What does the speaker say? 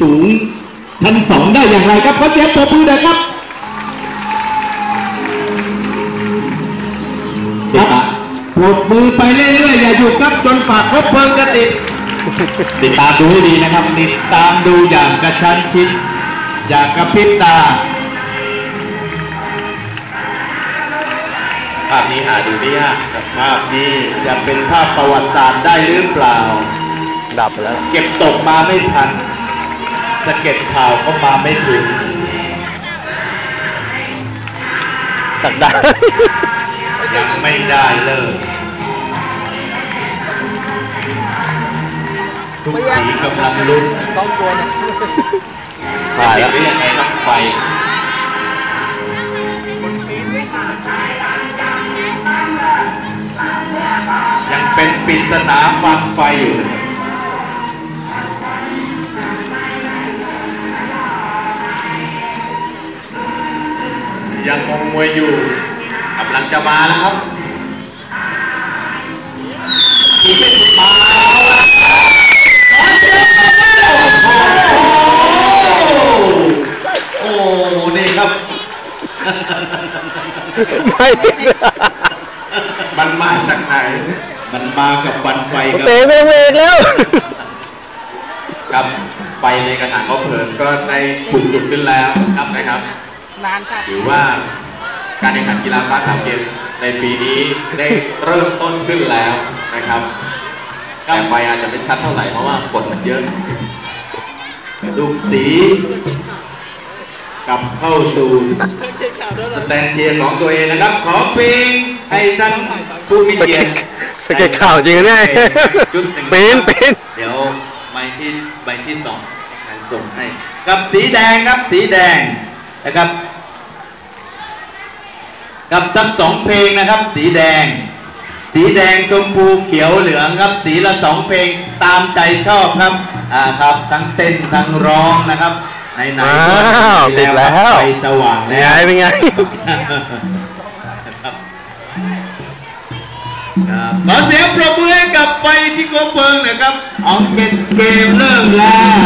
สูงชั้นสองได้อย่างไรครับขอเสียงปรบมือหน่อยครับครับปรบมือไปเรื่อยๆอย่าหยุดครับจนฝากครบเพลิงจะติดติดตามดูให้ดีนะครับ ติดตามดูอย่างกระชั้นชิด อย่างกระพริบตาภาพนี้หาดูได้ยากครับภาพนี้จะเป็นภาพประวัติศาสตร์ได้หรือเปล่า ดับไปแล้ว เก็บตกมาไม่ทัน สะเก็ดข่าวก็มาไม่ถึง สักดายังไม่ได้เลยทุกสีกำลังลุ้นต้องกลัวเนี่ยผ่านแล้วติดไยังไงครับไฟยังเป็นปริศนาฟังไฟอยู่ ยังงงมวยอยู่กำลังจะมาแล้วครับอีกไม่ถึงมาแล้วล่ะขอเสียงปรบมือโอ้โหโอ้โหนี่ครับ ไม่ติดมันมาจากไหน มันมากับควันไฟครับเตะไม่เวกแล้ว ครับไฟในกระถางเขาเพลิงก็ได้ถูกจุดขึ้นแล้วครับนะครับ นานครับ ถือว่าการแข่งขันกีฬาฟ้าขาวเกมในปีนี้ได้เริ่มต้นขึ้นแล้วนะครับแต่ไฟอาจจะไม่ชัดเท่าไหร่เพราะว่าฝนมันเยอะลูกสีกลับเข้าสู่สแตนเชียร์ของตัวเองนะครับ ขอเพลงให้ท่านผู้มีสเกียเก็รตติสเก็ตข่าวจริงแน่ชุดหนึ่งปีนปีนเดี๋ยวใบที่ใบที่สองใครส่งให้ กับสีแดงครับสีแดง นะครับ กับสักสองเพลงนะครับ สีแดง สีแดงชมพูเขียวเหลืองครับ สีละสองเพลงตามใจชอบครับอ่าครับ ทั้งเต้นทั้งร้องนะครับในไหนอ้าวติดแล้ว ไฟสว่างเป็นแล้ไงวเป็นไงครับครับขอเสียงปรบมือให้กับไฟที่โคมเพลิงหน่อยครับอองเกตเกมเริ่มแล้ว